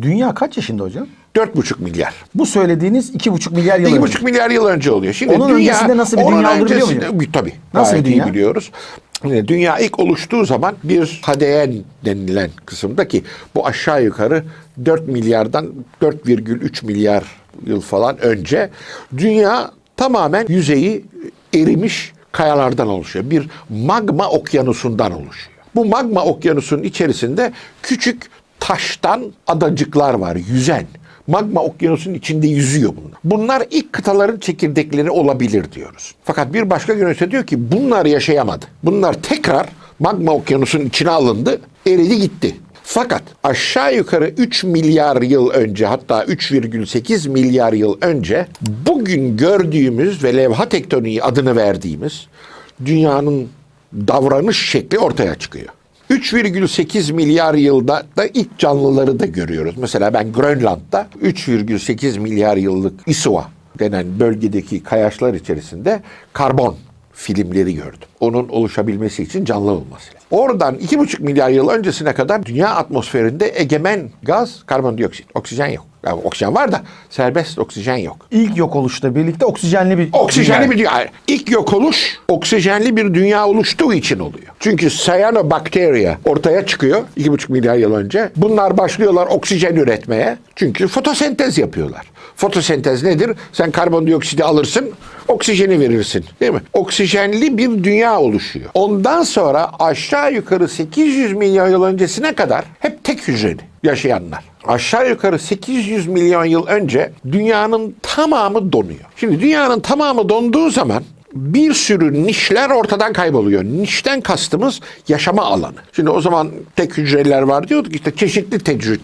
Dünya kaç yaşında hocam? 4,5 milyar. Bu söylediğiniz 2,5 milyar yıl önce. 2,5 milyar yıl önce oluyor. Şimdi Onun öncesinde nasıl bir dünya olduğunu biliyor muyum? Tabii. Nasıl bir dünya? biliyoruz. Dünya ilk oluştuğu zaman bir hadeyen denilen kısımda ki bu aşağı yukarı 4 milyardan 4,3 milyar yıl falan önce dünya tamamen yüzeyi erimiş kayalardan oluşuyor. Bir magma okyanusundan oluşuyor. Bu magma okyanusunun içerisinde küçük taştan adacıklar var yüzen. Magma okyanusunun içinde yüzüyor bunlar. Bunlar ilk kıtaların çekirdekleri olabilir diyoruz. Fakat bir başka görüşte diyor ki bunlar yaşayamadı. Bunlar tekrar magma okyanusunun içine alındı, eridi gitti. Fakat aşağı yukarı 3 milyar yıl önce hatta 3,8 milyar yıl önce bugün gördüğümüz ve levha tektoniği adını verdiğimiz dünyanın davranış şekli ortaya çıkıyor. 3,8 milyar yılda da ilk canlıları da görüyoruz. Mesela ben Grönland'da 3,8 milyar yıllık Isua denen bölgedeki kayaçlar içerisinde karbon filmleri gördüm. Onun oluşabilmesi için canlı olması lazım. Oradan 2,5 milyar yıl öncesine kadar dünya atmosferinde egemen gaz karbondioksit. Oksijen yok. Yani oksijen var da serbest oksijen yok. İlk yok oluşla birlikte oksijenli bir Oksijenli bir dünya. İlk yok oluş oksijenli bir dünya oluştuğu için oluyor. Çünkü cyanobacteria ortaya çıkıyor 2,5 milyar yıl önce. Bunlar başlıyorlar oksijen üretmeye. Çünkü fotosentez yapıyorlar. Fotosentez nedir? Sen karbondioksiti alırsın, oksijeni verirsin. Değil mi? Oksijenli bir dünya oluşuyor. Ondan sonra aşağı yukarı 800 milyon yıl öncesine kadar hep tek hücreli yaşayanlar. Aşağı yukarı 800 milyon yıl önce dünyanın tamamı donuyor. Şimdi dünyanın tamamı donduğu zaman bir sürü nişler ortadan kayboluyor. Nişten kastımız yaşama alanı. Şimdi o zaman tek hücreler var diyorduk işte çeşitli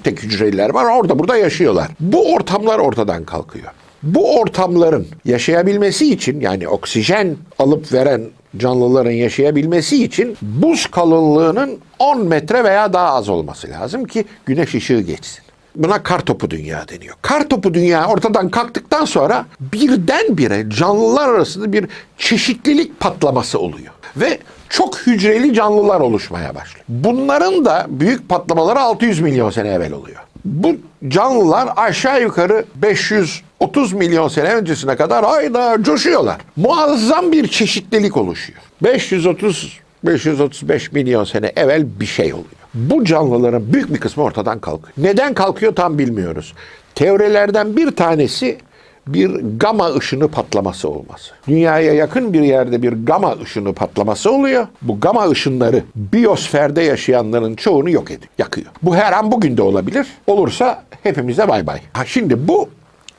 tek, hücreler var orada burada yaşıyorlar. Bu ortamlar ortadan kalkıyor. Bu ortamların yaşayabilmesi için yani oksijen alıp veren canlıların yaşayabilmesi için buz kalınlığının 10 metre veya daha az olması lazım ki güneş ışığı geçsin. Buna kar topu dünya deniyor. Kar topu dünya ortadan kalktıktan sonra birdenbire canlılar arasında bir çeşitlilik patlaması oluyor. Ve çok hücreli canlılar oluşmaya başlıyor. Bunların da büyük patlamaları 600 milyon sene evvel oluyor. Bu canlılar aşağı yukarı 530 milyon sene öncesine kadar hayda coşuyorlar. Muazzam bir çeşitlilik oluşuyor. 530 535 milyon sene evvel bir şey oluyor. Bu canlıların büyük bir kısmı ortadan kalkıyor. Neden kalkıyor tam bilmiyoruz. Teorilerden bir tanesi bir gama ışını patlaması olması. Dünyaya yakın bir yerde bir gama ışını patlaması oluyor. Bu gama ışınları biyosferde yaşayanların çoğunu yok ediyor, yakıyor. Bu her an bugün de olabilir. Olursa hepimize bay bay. Ha şimdi bu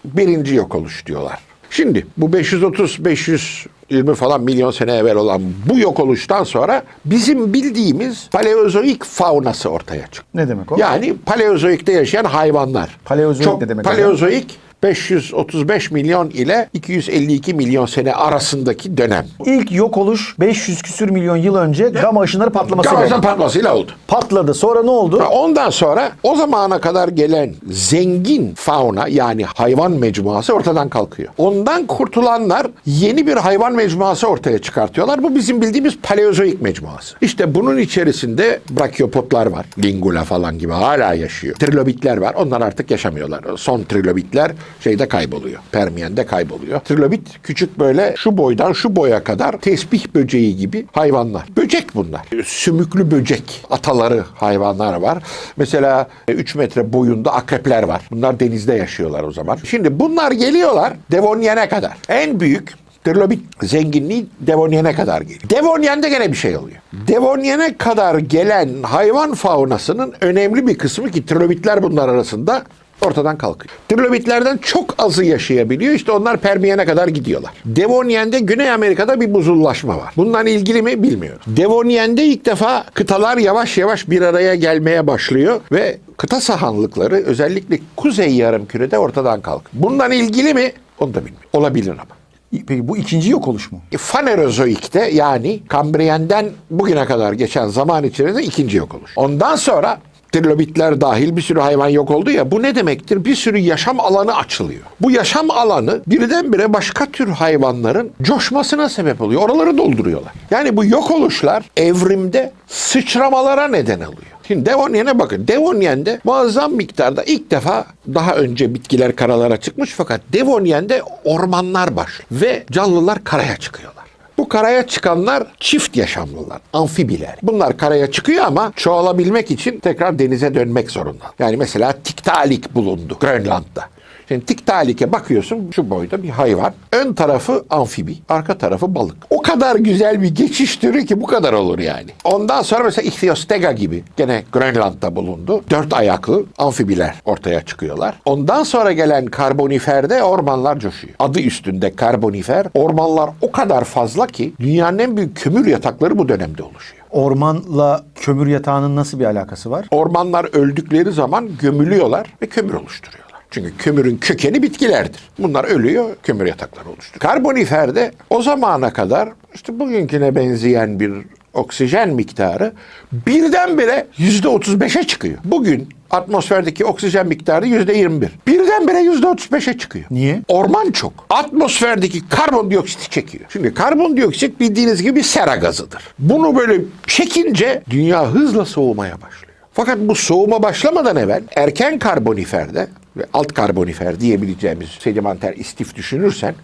birinci yok oluş diyorlar. Şimdi bu 530 520 falan milyon sene evvel olan bu yok oluştan sonra bizim bildiğimiz paleozoik faunası ortaya çıktı. Ne demek o? Yani paleozoikte yaşayan hayvanlar. Paleozoik Çok ne demek? Paleozoik 535 milyon ile 252 milyon sene arasındaki dönem. İlk yok oluş 500 küsür milyon yıl önce gama ışınları patlamasıyla Gazan oldu. patlamasıyla oldu. Patladı. Sonra ne oldu? Ondan sonra o zamana kadar gelen zengin fauna yani hayvan mecmuası ortadan kalkıyor. Ondan kurtulanlar yeni bir hayvan mecmuası ortaya çıkartıyorlar. Bu bizim bildiğimiz paleozoik mecmuası. İşte bunun içerisinde brakyopotlar var. Lingula falan gibi hala yaşıyor. Trilobitler var. Onlar artık yaşamıyorlar. Son trilobitler şeyde kayboluyor. Permiyen'de kayboluyor. Trilobit küçük böyle şu boydan şu boya kadar tesbih böceği gibi hayvanlar. Böcek bunlar. Sümüklü böcek ataları hayvanlar var. Mesela 3 metre boyunda akrepler var. Bunlar denizde yaşıyorlar o zaman. Şimdi bunlar geliyorlar Devonyen'e kadar. En büyük trilobit zenginliği Devonyen'e kadar geliyor. Devonyen'de gene bir şey oluyor. Devonyen'e kadar gelen hayvan faunasının önemli bir kısmı ki trilobitler bunlar arasında ortadan kalkıyor. Trilobitlerden çok azı yaşayabiliyor. İşte onlar Permiyen'e kadar gidiyorlar. Devonyen'de Güney Amerika'da bir buzullaşma var. Bundan ilgili mi bilmiyorum. Devonyen'de ilk defa kıtalar yavaş yavaş bir araya gelmeye başlıyor ve kıta sahanlıkları özellikle kuzey yarımkürede ortadan kalkıyor. Bundan ilgili mi? Onu da bilmiyorum. Olabilir ama. Peki bu ikinci yok oluş mu? Fanerozoik'te yani Kambriyen'den bugüne kadar geçen zaman içerisinde ikinci yok oluş. Ondan sonra trilobitler dahil bir sürü hayvan yok oldu ya bu ne demektir? Bir sürü yaşam alanı açılıyor. Bu yaşam alanı birdenbire başka tür hayvanların coşmasına sebep oluyor. Oraları dolduruyorlar. Yani bu yok oluşlar evrimde sıçramalara neden oluyor. Şimdi Devonien'e bakın. Devonien'de muazzam miktarda ilk defa daha önce bitkiler karalara çıkmış fakat Devonien'de ormanlar başlıyor ve canlılar karaya çıkıyorlar. Karaya çıkanlar çift yaşamlılar, amfibiler. Bunlar karaya çıkıyor ama çoğalabilmek için tekrar denize dönmek zorunda. Yani mesela Tiktaalik bulundu Grönland'da. Şimdi Tiktalik'e bakıyorsun şu boyda bir hayvan. Ön tarafı amfibi, arka tarafı balık. O kadar güzel bir geçiş türü ki bu kadar olur yani. Ondan sonra mesela Ichthyostega gibi gene Grönland'da bulundu. Dört ayaklı amfibiler ortaya çıkıyorlar. Ondan sonra gelen karboniferde ormanlar coşuyor. Adı üstünde karbonifer. Ormanlar o kadar fazla ki dünyanın en büyük kömür yatakları bu dönemde oluşuyor. Ormanla kömür yatağının nasıl bir alakası var? Ormanlar öldükleri zaman gömülüyorlar ve kömür oluşturuyorlar. Çünkü kömürün kökeni bitkilerdir. Bunlar ölüyor, kömür yatakları oluşturuyor. Karboniferde o zamana kadar işte bugünküne benzeyen bir oksijen miktarı birdenbire yüzde otuz beşe çıkıyor. Bugün atmosferdeki oksijen miktarı yüzde yirmi bir. Birdenbire yüzde otuz beşe çıkıyor. Niye? Orman çok. Atmosferdeki karbondioksiti çekiyor. Şimdi karbondioksit bildiğiniz gibi sera gazıdır. Bunu böyle çekince dünya hızla soğumaya başlıyor. Fakat bu soğuma başlamadan evvel erken karboniferde ve alt karbonifer diyebileceğimiz sedimenter istif düşünürsen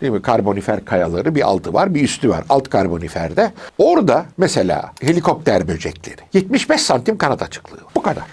Değil mi? Karbonifer kayaları bir altı var bir üstü var. Alt karboniferde. Orada mesela helikopter böcekleri. 75 santim kanat açıklığı. Bu kadar.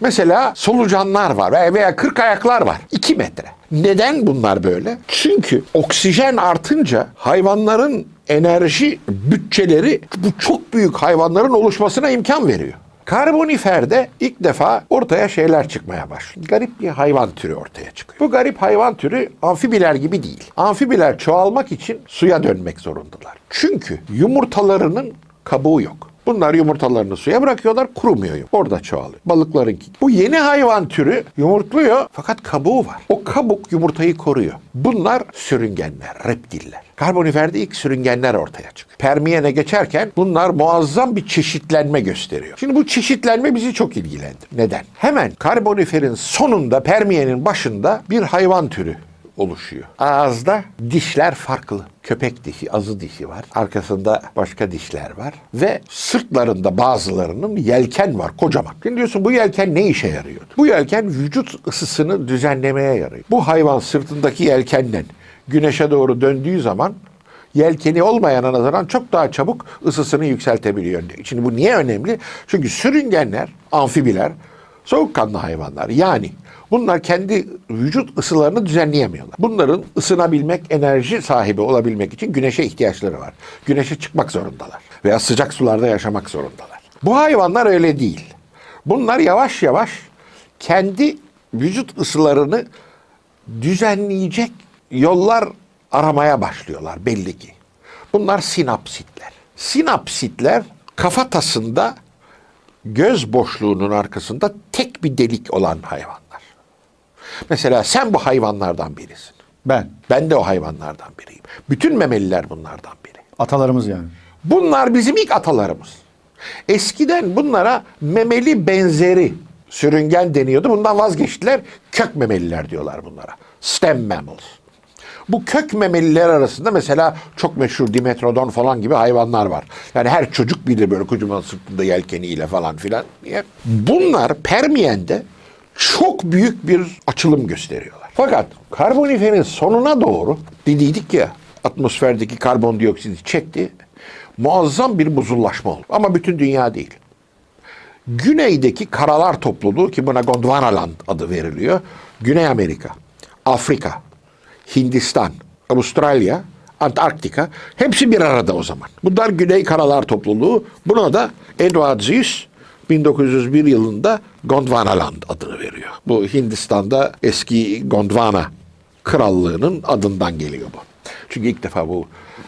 Mesela solucanlar var veya kırk ayaklar var. 2 metre. Neden bunlar böyle? Çünkü oksijen artınca hayvanların enerji bütçeleri bu çok büyük hayvanların oluşmasına imkan veriyor. Karboniferde ilk defa ortaya şeyler çıkmaya başlıyor. Garip bir hayvan türü ortaya çıkıyor. Bu garip hayvan türü amfibiler gibi değil. Amfibiler çoğalmak için suya dönmek zorundalar. Çünkü yumurtalarının kabuğu yok. Bunlar yumurtalarını suya bırakıyorlar, kurumuyor. Orada çoğalıyor. Balıklarınki. Bu yeni hayvan türü yumurtluyor fakat kabuğu var. O kabuk yumurtayı koruyor. Bunlar sürüngenler, reptiller. Karboniferde ilk sürüngenler ortaya çıkıyor. Permiyen'e geçerken bunlar muazzam bir çeşitlenme gösteriyor. Şimdi bu çeşitlenme bizi çok ilgilendir. Neden? Hemen karboniferin sonunda, Permiyen'in başında bir hayvan türü oluşuyor. Ağızda dişler farklı. Köpek dişi, azı dişi var. Arkasında başka dişler var. Ve sırtlarında bazılarının yelken var kocaman. Şimdi diyorsun bu yelken ne işe yarıyor? Bu yelken vücut ısısını düzenlemeye yarıyor. Bu hayvan sırtındaki yelkenden güneşe doğru döndüğü zaman yelkeni olmayana nazaran çok daha çabuk ısısını yükseltebiliyor. Şimdi bu niye önemli? Çünkü sürüngenler, amfibiler soğukkanlı hayvanlar. Yani bunlar kendi vücut ısılarını düzenleyemiyorlar. Bunların ısınabilmek, enerji sahibi olabilmek için güneşe ihtiyaçları var. Güneşe çıkmak zorundalar veya sıcak sularda yaşamak zorundalar. Bu hayvanlar öyle değil. Bunlar yavaş yavaş kendi vücut ısılarını düzenleyecek yollar aramaya başlıyorlar belli ki. Bunlar sinapsitler. Sinapsitler kafatasında göz boşluğunun arkasında tek bir delik olan hayvanlar. Mesela sen bu hayvanlardan birisin. Ben. Ben de o hayvanlardan biriyim. Bütün memeliler bunlardan biri. Atalarımız yani. Bunlar bizim ilk atalarımız. Eskiden bunlara memeli benzeri sürüngen deniyordu. Bundan vazgeçtiler. Kök memeliler diyorlar bunlara. Stem mammals. Bu kök memeliler arasında mesela çok meşhur Dimetrodon falan gibi hayvanlar var. Yani her çocuk bilir böyle kocaman sırtında yelkeniyle falan filan diye. Bunlar Permiyen'de çok büyük bir açılım gösteriyorlar. Fakat karboniferin sonuna doğru dediydik ya atmosferdeki karbondioksiti çekti. Muazzam bir buzullaşma oldu. Ama bütün dünya değil. Güneydeki karalar topluluğu ki buna Gondwanaland adı veriliyor. Güney Amerika, Afrika, Hindistan, Avustralya, Antarktika hepsi bir arada o zaman. Bunlar Güney Karalar topluluğu. Buna da Edward Zeus 1901 yılında Gondwanaland adını veriyor. Bu Hindistan'da eski Gondwana krallığının adından geliyor bu. Çünkü ilk defa bu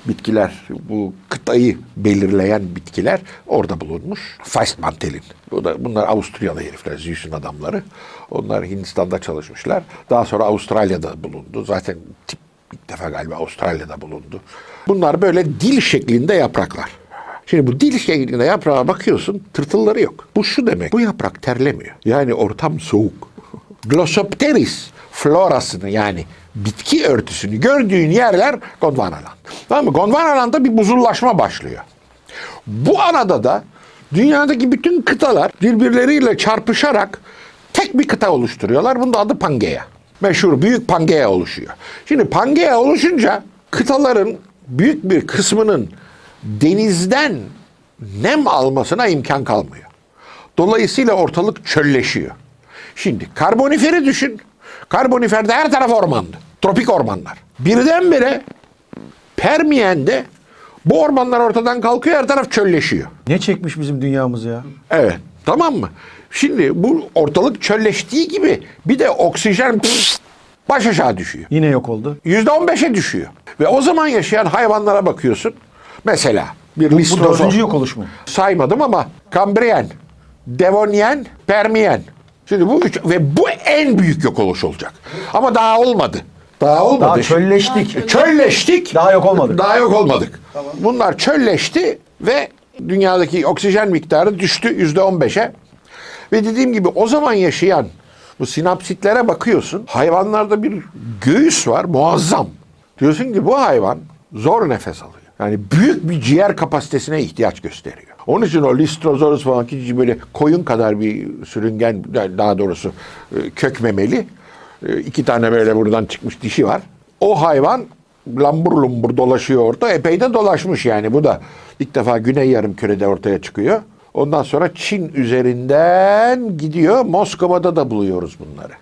bitkiler, bu kıtayı belirleyen bitkiler orada bulunmuş. Feistmantel'in. Bu da, bunlar Avusturyalı herifler, Zeus'un adamları. Onlar Hindistan'da çalışmışlar. Daha sonra Avustralya'da bulundu. Zaten tip ilk defa galiba Avustralya'da bulundu. Bunlar böyle dil şeklinde yapraklar. Şimdi bu dil şeklinde yaprağa bakıyorsun tırtılları yok. Bu şu demek. Bu yaprak terlemiyor. Yani ortam soğuk. Glossopteris florasını yani bitki örtüsünü gördüğün yerler Gondwanaland. Tamam mı? Gondwanaland'da bir buzullaşma başlıyor. Bu arada da Dünyadaki bütün kıtalar birbirleriyle çarpışarak tek bir kıta oluşturuyorlar. Bunun da adı Pangea. Meşhur büyük Pangea oluşuyor. Şimdi Pangea oluşunca kıtaların büyük bir kısmının denizden nem almasına imkan kalmıyor. Dolayısıyla ortalık çölleşiyor. Şimdi karboniferi düşün. Karboniferde her taraf ormandı. Tropik ormanlar. Birdenbire Permiyen'de bu ormanlar ortadan kalkıyor her taraf çölleşiyor. Ne çekmiş bizim dünyamız ya? Evet tamam mı? Şimdi bu ortalık çölleştiği gibi bir de oksijen pst, baş aşağı düşüyor. Yine yok oldu. Yüzde on beşe düşüyor. Ve o zaman yaşayan hayvanlara bakıyorsun. Mesela bir Bu listrozor. dördüncü yok oluş mu? Saymadım ama Kambriyen, Devonyen, Permiyen. Şimdi bu üç ve bu en büyük yok oluş olacak. Ama daha olmadı. Daha olmadı. Daha çölleştik. Çölleştik. Daha yok olmadık. Daha yok olmadık. Bunlar çölleşti ve dünyadaki oksijen miktarı düştü yüzde on beşe. Ve dediğim gibi o zaman yaşayan bu sinapsitlere bakıyorsun. Hayvanlarda bir göğüs var muazzam. Diyorsun ki bu hayvan zor nefes alıyor. Yani büyük bir ciğer kapasitesine ihtiyaç gösteriyor. Onun için o Lystrosaurus falan ki böyle koyun kadar bir sürüngen daha doğrusu e, kök memeli. E, iki tane böyle buradan çıkmış dişi var. O hayvan lambur lumbur dolaşıyor orada. Epey de dolaşmış yani. Bu da ilk defa Güney Yarımküre'de ortaya çıkıyor. Ondan sonra Çin üzerinden gidiyor. Moskova'da da buluyoruz bunları.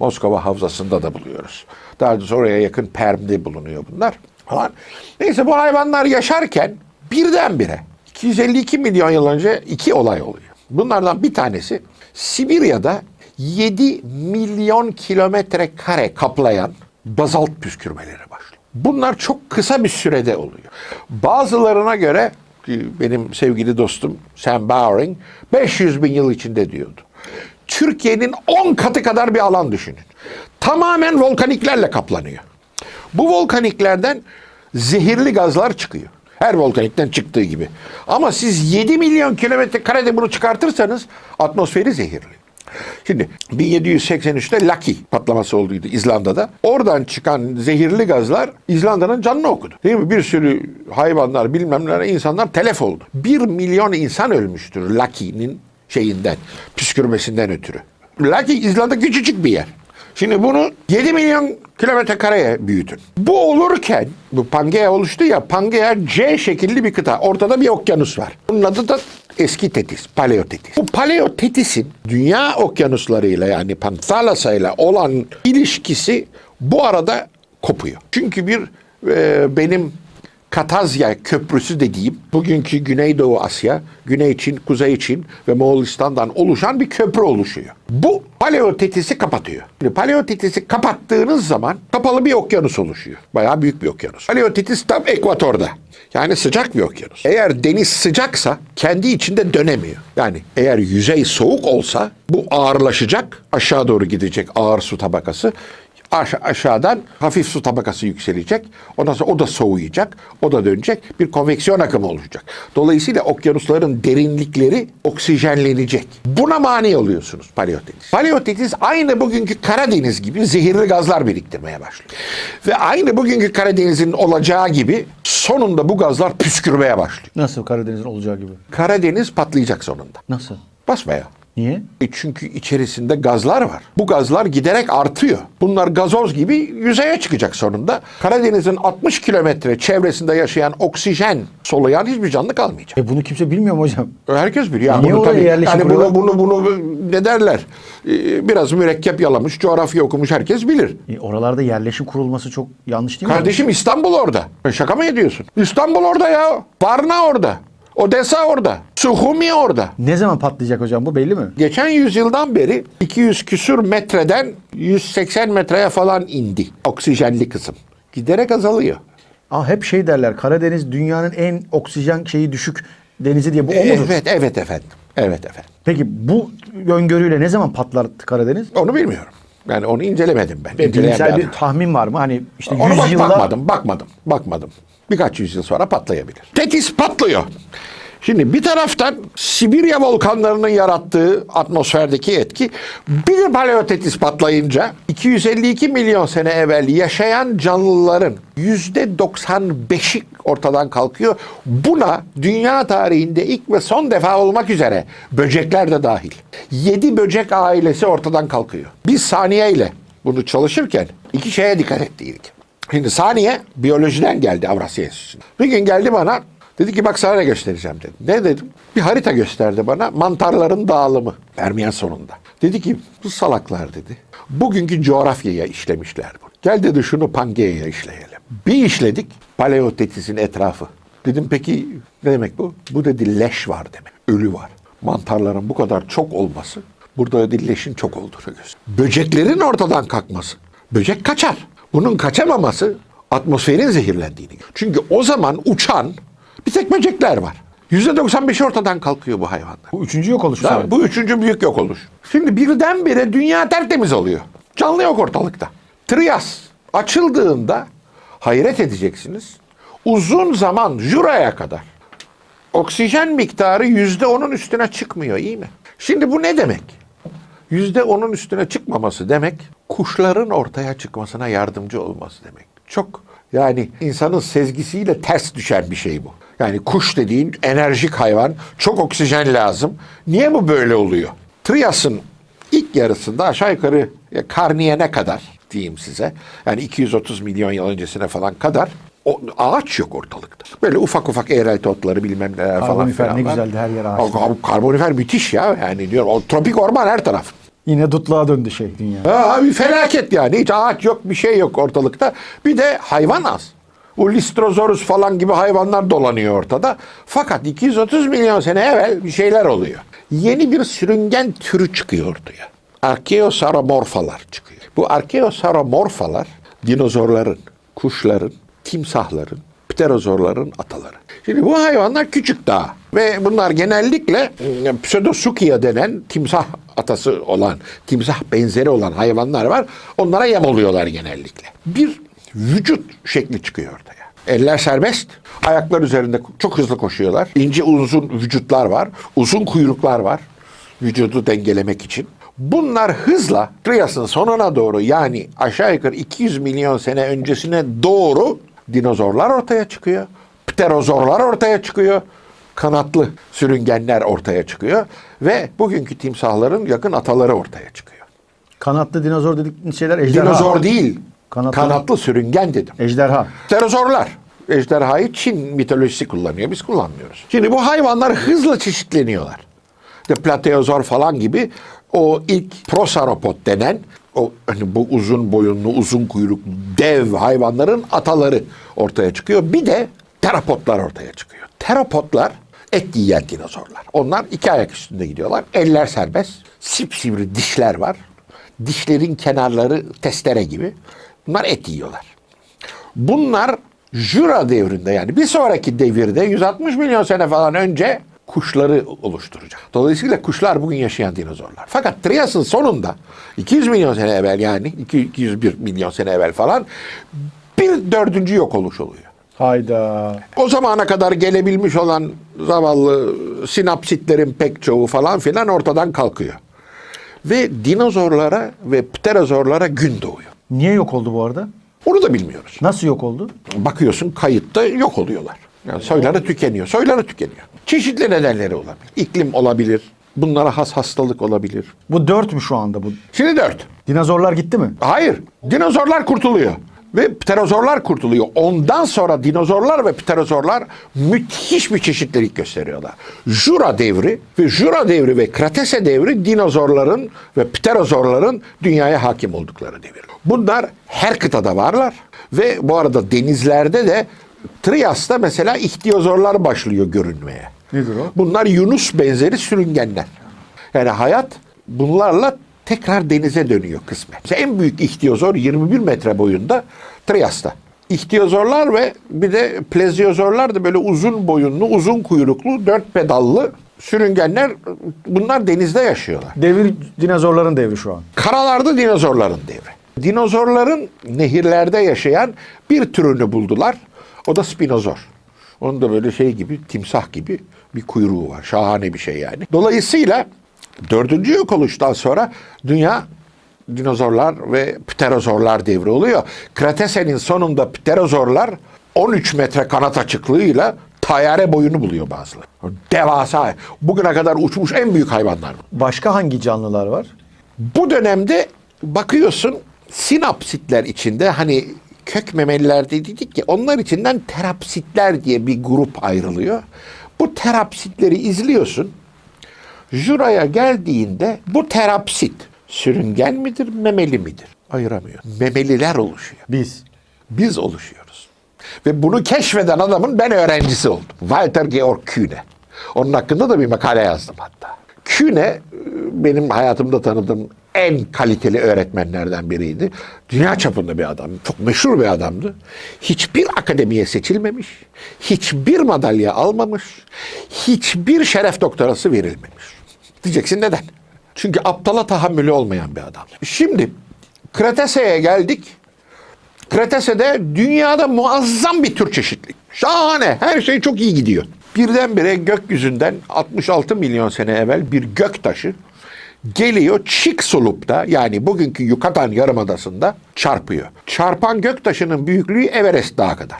Moskova havzasında da buluyoruz. Daha doğrusu oraya yakın Perm'de bulunuyor bunlar. Falan. Neyse bu hayvanlar yaşarken birdenbire 252 milyon yıl önce iki olay oluyor. Bunlardan bir tanesi Sibirya'da 7 milyon kilometre kare kaplayan bazalt püskürmeleri başlıyor. Bunlar çok kısa bir sürede oluyor. Bazılarına göre benim sevgili dostum Sam Bowering 500 bin yıl içinde diyordu. Türkiye'nin 10 katı kadar bir alan düşünün. Tamamen volkaniklerle kaplanıyor. Bu volkaniklerden zehirli gazlar çıkıyor. Her volkanikten çıktığı gibi. Ama siz 7 milyon kilometre karede bunu çıkartırsanız atmosferi zehirli. Şimdi 1783'te Lucky patlaması olduydu İzlanda'da. Oradan çıkan zehirli gazlar İzlanda'nın canını okudu. Değil mi? Bir sürü hayvanlar bilmem neler insanlar telef oldu. 1 milyon insan ölmüştür Lucky'nin şeyinden, püskürmesinden ötürü. Lucky İzlanda küçücük bir yer. Şimdi bunu 7 milyon kilometre kareye büyütün. Bu olurken bu Pangea oluştu ya Pangea C şekilli bir kıta. Ortada bir okyanus var. Bunun adı da eski Tetis, Paleotetis. Bu Paleotetis'in dünya okyanuslarıyla yani Panthalassa ile olan ilişkisi bu arada kopuyor. Çünkü bir e, benim Katazya Köprüsü dediğim bugünkü Güneydoğu Asya, Güney Çin, Kuzey Çin ve Moğolistan'dan oluşan bir köprü oluşuyor. Bu paleotetisi kapatıyor. Şimdi paleotetisi kapattığınız zaman kapalı bir okyanus oluşuyor. Bayağı büyük bir okyanus. Paleotetis tam ekvatorda. Yani sıcak bir okyanus. Eğer deniz sıcaksa kendi içinde dönemiyor. Yani eğer yüzey soğuk olsa bu ağırlaşacak, aşağı doğru gidecek ağır su tabakası aşa- aşağıdan hafif su tabakası yükselecek. Ondan sonra o da soğuyacak. O da dönecek. Bir konveksiyon akımı olacak. Dolayısıyla okyanusların derinlikleri oksijenlenecek. Buna mani oluyorsunuz paleotetis. Paleotetis aynı bugünkü Karadeniz gibi zehirli gazlar biriktirmeye başlıyor. Ve aynı bugünkü Karadeniz'in olacağı gibi sonunda bu gazlar püskürmeye başlıyor. Nasıl Karadeniz'in olacağı gibi? Karadeniz patlayacak sonunda. Nasıl? Basmaya. Niye? E çünkü içerisinde gazlar var. Bu gazlar giderek artıyor. Bunlar gazoz gibi yüzeye çıkacak sonunda. Karadeniz'in 60 kilometre çevresinde yaşayan oksijen soluyan hiçbir canlı kalmayacak. E bunu kimse bilmiyor mu hocam? Herkes biliyor. Niye bunu oraya yerleşim yani bunu, kuruyorlar? bunu, bunu ne derler? Ee, Biraz mürekkep yalamış, coğrafya okumuş herkes bilir. E, oralarda yerleşim kurulması çok yanlış değil mi? Kardeşim İstanbul orada. Şaka mı ediyorsun? İstanbul orada ya. Varna orada. Odessa orada. Suhumi orada. Ne zaman patlayacak hocam bu belli mi? Geçen yüzyıldan beri 200 küsür metreden 180 metreye falan indi oksijenli kısım. Giderek azalıyor. Aa, hep şey derler Karadeniz dünyanın en oksijen şeyi düşük denizi diye bu o mudur? Evet, evet efendim. Evet efendim. Peki bu öngörüyle ne zaman patlar Karadeniz? Onu bilmiyorum. Yani onu incelemedim ben. İnceleyen Bilimsel bir bir tahmin var mı? Hani işte 100 bak- yılda bakmadım, bakmadım, bakmadım. Birkaç yüzyıl sonra patlayabilir. Tetis patlıyor. Şimdi bir taraftan Sibirya volkanlarının yarattığı atmosferdeki etki bir de paleotetis patlayınca 252 milyon sene evvel yaşayan canlıların %95'i ortadan kalkıyor. Buna dünya tarihinde ilk ve son defa olmak üzere böcekler de dahil. 7 böcek ailesi ortadan kalkıyor. Biz saniyeyle bunu çalışırken iki şeye dikkat ettiydik. Şimdi saniye biyolojiden geldi Avrasya Enstitüsü'ne. Bir gün geldi bana dedi ki bak sana ne göstereceğim dedi. Ne dedim? Bir harita gösterdi bana mantarların dağılımı Permiyen sonunda. Dedi ki bu salaklar dedi. Bugünkü coğrafyaya işlemişler bunu. Gel dedi şunu Pangea'ya işleyelim. Bir işledik paleotetisin etrafı. Dedim peki ne demek bu? Bu dedi leş var demek. Ölü var. Mantarların bu kadar çok olması burada dedi leşin çok olduğunu gösteriyor. Böceklerin ortadan kalkması. Böcek kaçar. Bunun kaçamaması atmosferin zehirlendiğini. Çünkü o zaman uçan bir tek böcekler var. %95 ortadan kalkıyor bu hayvanlar. Bu üçüncü yok sanırım. bu üçüncü büyük yok oluş. Şimdi birdenbire dünya tertemiz oluyor. Canlı yok ortalıkta. Trias açıldığında hayret edeceksiniz. Uzun zaman Jura'ya kadar oksijen miktarı yüzde onun üstüne çıkmıyor iyi mi? Şimdi bu ne demek? Yüzde onun üstüne çıkmaması demek kuşların ortaya çıkmasına yardımcı olması demek. Çok yani insanın sezgisiyle ters düşen bir şey bu. Yani kuş dediğin enerjik hayvan çok oksijen lazım. Niye bu böyle oluyor? Trias'ın ilk yarısında aşağı yukarı ya Karniye'ne kadar diyeyim size. Yani 230 milyon yıl öncesine falan kadar o, ağaç yok ortalıkta. Böyle ufak ufak eğrelti otları bilmem neler falan Karbonifer ne güzeldi, her yer ağaç. Karbonifer müthiş ya yani diyorum. O tropik orman her taraf. Yine dutluğa döndü şey dünya. Ha, bir felaket yani. Hiç ağaç yok, bir şey yok ortalıkta. Bir de hayvan az. Bu Listrosaurus falan gibi hayvanlar dolanıyor ortada. Fakat 230 milyon sene evvel bir şeyler oluyor. Yeni bir sürüngen türü çıkıyor ortaya. Arkeosauromorfalar çıkıyor. Bu arkeosauromorfalar dinozorların, kuşların, timsahların, pterozorların ataları. Şimdi bu hayvanlar küçük daha ve bunlar genellikle Pseudosuchia denen timsah atası olan, timsah benzeri olan hayvanlar var. Onlara yem oluyorlar genellikle. Bir vücut şekli çıkıyor ortaya. Eller serbest, ayaklar üzerinde çok hızlı koşuyorlar. İnce uzun vücutlar var, uzun kuyruklar var vücudu dengelemek için. Bunlar hızla Trias'ın sonuna doğru yani aşağı yukarı 200 milyon sene öncesine doğru dinozorlar ortaya çıkıyor. Pterozorlar ortaya çıkıyor. Kanatlı sürüngenler ortaya çıkıyor. Ve bugünkü timsahların yakın ataları ortaya çıkıyor. Kanatlı dinozor dedikleri şeyler ejderha. Dinozor değil, Kanatlı- kanatlı sürüngen dedim. Ejderha. Pterozorlar. Ejderhayı Çin mitolojisi kullanıyor. Biz kullanmıyoruz. Şimdi bu hayvanlar hızla çeşitleniyorlar. İşte plateozor falan gibi o ilk prosauropod denen o hani bu uzun boyunlu, uzun kuyruklu dev hayvanların ataları ortaya çıkıyor. Bir de terapotlar ortaya çıkıyor. Terapotlar et yiyen dinozorlar. Onlar iki ayak üstünde gidiyorlar. Eller serbest. Sipsivri dişler var. Dişlerin kenarları testere gibi. Bunlar et yiyorlar. Bunlar Jura devrinde yani bir sonraki devirde 160 milyon sene falan önce kuşları oluşturacak. Dolayısıyla kuşlar bugün yaşayan dinozorlar. Fakat Trias'ın sonunda 200 milyon sene evvel yani 201 milyon sene evvel falan bir dördüncü yok oluş oluyor. Hayda. O zamana kadar gelebilmiş olan zavallı sinapsitlerin pek çoğu falan filan ortadan kalkıyor. Ve dinozorlara ve pterozorlara gün doğuyor. Niye yok oldu bu arada? Onu da bilmiyoruz. Nasıl yok oldu? bakıyorsun kayıtta yok oluyorlar. Yani soyları tükeniyor. Soyları tükeniyor. Çeşitli nedenleri olabilir. İklim olabilir. Bunlara has hastalık olabilir. Bu dört mü şu anda bu? Şimdi dört. Dinozorlar gitti mi? Hayır. Dinozorlar kurtuluyor. Ve pterozorlar kurtuluyor. Ondan sonra dinozorlar ve pterozorlar müthiş bir çeşitlilik gösteriyorlar. Jura devri ve Jura devri ve Kratese devri dinozorların ve pterozorların dünyaya hakim oldukları devir. Bunlar her kıtada varlar ve bu arada denizlerde de Trias'ta mesela ihtiyozorlar başlıyor görünmeye. Nedir o? Bunlar Yunus benzeri sürüngenler. Yani hayat bunlarla tekrar denize dönüyor kısmen. Mesela en büyük ihtiyozor 21 metre boyunda Trias'ta. İhtiyozorlar ve bir de pleziozorlar da böyle uzun boyunlu, uzun kuyruklu, dört pedallı sürüngenler bunlar denizde yaşıyorlar. Devir dinozorların devri şu an. Karalarda dinozorların devri. Dinozorların nehirlerde yaşayan bir türünü buldular. O da spinozor. Onun da böyle şey gibi, timsah gibi bir kuyruğu var. Şahane bir şey yani. Dolayısıyla dördüncü yok oluştan sonra dünya dinozorlar ve pterozorlar devri oluyor. Kretesenin sonunda pterozorlar 13 metre kanat açıklığıyla tayyare boyunu buluyor bazıları. Devasa. Bugüne kadar uçmuş en büyük hayvanlar. Başka hangi canlılar var? Bu dönemde bakıyorsun sinapsitler içinde hani kök memeliler dedik ya onlar içinden terapsitler diye bir grup ayrılıyor. Bu terapsitleri izliyorsun. Juraya geldiğinde bu terapsit sürüngen midir, memeli midir? Ayıramıyor. Memeliler oluşuyor. Biz. Biz oluşuyoruz. Ve bunu keşfeden adamın ben öğrencisi oldum. Walter Georg Kühne. Onun hakkında da bir makale yazdım hatta. Kühne e, benim hayatımda tanıdığım en kaliteli öğretmenlerden biriydi. Dünya çapında bir adam. Çok meşhur bir adamdı. Hiçbir akademiye seçilmemiş. Hiçbir madalya almamış. Hiçbir şeref doktorası verilmemiş. Diyeceksin neden? Çünkü aptala tahammülü olmayan bir adam. Şimdi Kretese'ye geldik. Kretese'de dünyada muazzam bir tür çeşitlilik. Şahane. Her şey çok iyi gidiyor. Birdenbire gökyüzünden 66 milyon sene evvel bir gök taşı geliyor Chicxulub'da yani bugünkü Yucatan Yarımadası'nda çarpıyor. Çarpan gök taşının büyüklüğü Everest Dağı kadar.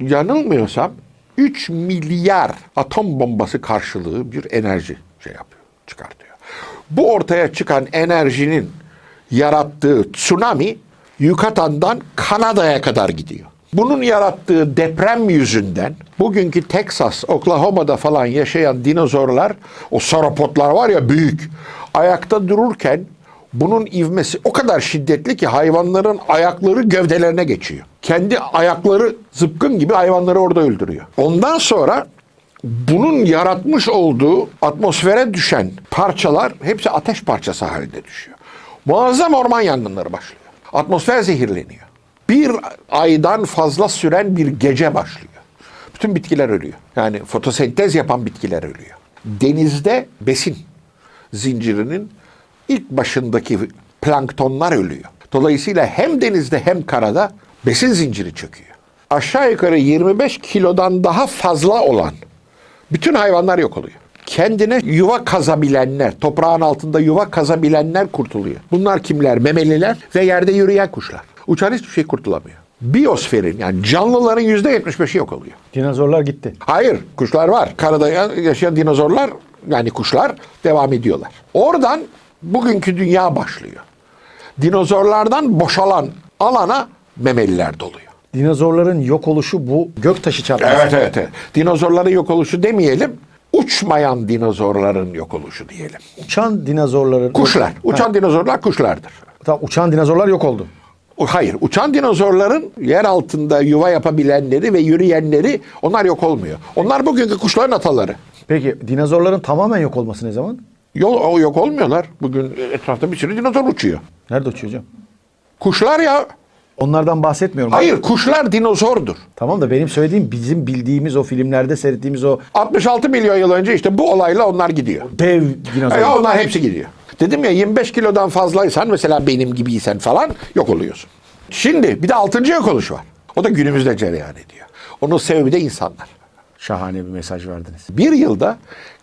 Yanılmıyorsam 3 milyar atom bombası karşılığı bir enerji şey yapıyor, çıkartıyor. Bu ortaya çıkan enerjinin yarattığı tsunami Yukatan'dan Kanada'ya kadar gidiyor. Bunun yarattığı deprem yüzünden bugünkü Texas, Oklahoma'da falan yaşayan dinozorlar, o sauropodlar var ya büyük, ayakta dururken bunun ivmesi o kadar şiddetli ki hayvanların ayakları gövdelerine geçiyor. Kendi ayakları zıpkın gibi hayvanları orada öldürüyor. Ondan sonra bunun yaratmış olduğu atmosfere düşen parçalar hepsi ateş parçası halinde düşüyor. Muazzam orman yangınları başlıyor. Atmosfer zehirleniyor. Bir aydan fazla süren bir gece başlıyor. Bütün bitkiler ölüyor. Yani fotosentez yapan bitkiler ölüyor. Denizde besin zincirinin ilk başındaki planktonlar ölüyor. Dolayısıyla hem denizde hem karada besin zinciri çöküyor. Aşağı yukarı 25 kilodan daha fazla olan bütün hayvanlar yok oluyor. Kendine yuva kazabilenler, toprağın altında yuva kazabilenler kurtuluyor. Bunlar kimler? Memeliler ve yerde yürüyen kuşlar. Uçan hiçbir şey kurtulamıyor. Biyosferin yani canlıların yüzde 75'i yok oluyor. Dinozorlar gitti. Hayır, kuşlar var. Karada yaşayan dinozorlar yani kuşlar devam ediyorlar. Oradan bugünkü dünya başlıyor. Dinozorlardan boşalan alana memeliler doluyor. Dinozorların yok oluşu bu göktaşı çarpması. Evet evet evet. Dinozorların yok oluşu demeyelim. Uçmayan dinozorların yok oluşu diyelim. Uçan dinozorların... Kuşlar. Uçan Ha, dinozorlar kuşlardır. tamam, uçan dinozorlar yok oldu. Hayır, uçan dinozorların yer altında yuva yapabilenleri ve yürüyenleri onlar yok olmuyor. Onlar bugünkü kuşların ataları. Peki dinozorların tamamen yok olması ne zaman? Yol o yok olmuyorlar. Bugün etrafta bir sürü dinozor uçuyor. Nerede uçuyor hocam? Kuşlar ya. Onlardan bahsetmiyorum. Hayır, kuşlar dinozordur. Tamam da benim söylediğim bizim bildiğimiz o filmlerde seyrettiğimiz o 66 milyon yıl önce işte bu olayla onlar gidiyor. dev dinozor. E, onlar hepsi gidiyor. Dedim ya 25 kilodan fazlaysan mesela benim gibiysen falan yok oluyorsun. Şimdi bir de 6. yok oluş var. O da günümüzde cereyan ediyor. Onun sebebi de insanlar. Şahane bir mesaj verdiniz. Bir yılda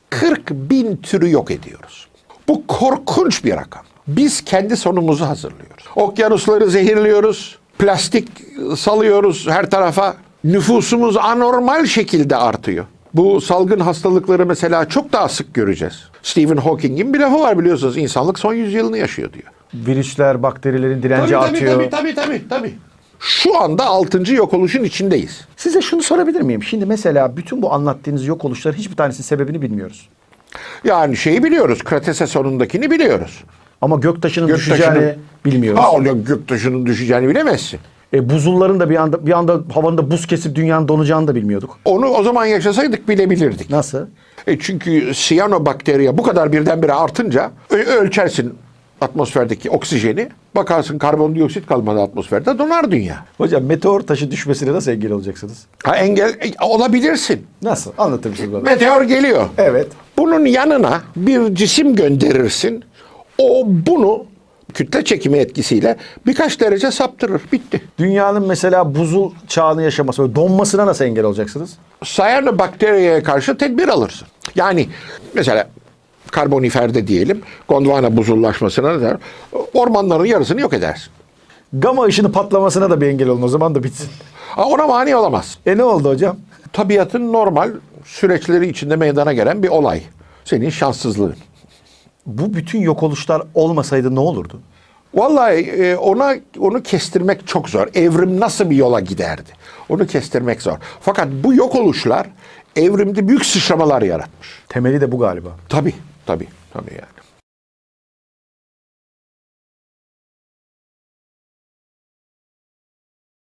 40 bin türü yok ediyoruz. Bu korkunç bir rakam. Biz kendi sonumuzu hazırlıyoruz. Okyanusları zehirliyoruz, plastik salıyoruz her tarafa. Nüfusumuz anormal şekilde artıyor. Bu salgın hastalıkları mesela çok daha sık göreceğiz. Stephen Hawking'in bir lafı var biliyorsunuz. İnsanlık son yüzyılını yaşıyor diyor. Virüsler, bakterilerin direnci artıyor. tabii, tabii, tabii, tabii. Şu anda 6. yok oluşun içindeyiz. Size şunu sorabilir miyim? Şimdi mesela bütün bu anlattığınız yok oluşların hiçbir tanesinin sebebini bilmiyoruz. Yani şeyi biliyoruz. Kratese sonundakini biliyoruz. Ama göktaşının Göktaşının- düşeceğini bilmiyoruz. Ha orada göktaşının düşeceğini bilemezsin. E, buzulların da bir anda bir anda havanın buz kesip dünyanın donacağını da bilmiyorduk. Onu o zaman yaşasaydık bilebilirdik. Nasıl? E çünkü siyanobakteriya bu kadar birdenbire artınca ö- ölçersin atmosferdeki oksijeni. Bakarsın karbondioksit kalmadı atmosferde donar dünya. Hocam meteor taşı düşmesine nasıl engel olacaksınız? Ha engel e, olabilirsin. Nasıl? Anlatır mısınız bana? Meteor geliyor. Evet. Bunun yanına bir cisim gönderirsin. O bunu kütle çekimi etkisiyle birkaç derece saptırır. Bitti. Dünyanın mesela buzul çağını yaşaması, donmasına nasıl engel olacaksınız? Cyanobakteriyaya karşı tedbir alırsın. Yani mesela karboniferde diyelim Gondwana buzullaşmasına da ormanların yarısını yok edersin. Gama ışını patlamasına da bir engel olun o zaman da bitsin. Ha, Ona mani olamaz. E ne oldu hocam? Tabiatın normal süreçleri içinde meydana gelen bir olay. Senin şanssızlığın. Bu bütün yok oluşlar olmasaydı ne olurdu? Vallahi e, ona onu kestirmek çok zor. Evrim nasıl bir yola giderdi? Onu kestirmek zor. Fakat bu yok oluşlar evrimde büyük sıçramalar yaratmış. Temeli de bu galiba. Tabii, tabii, tabii yani.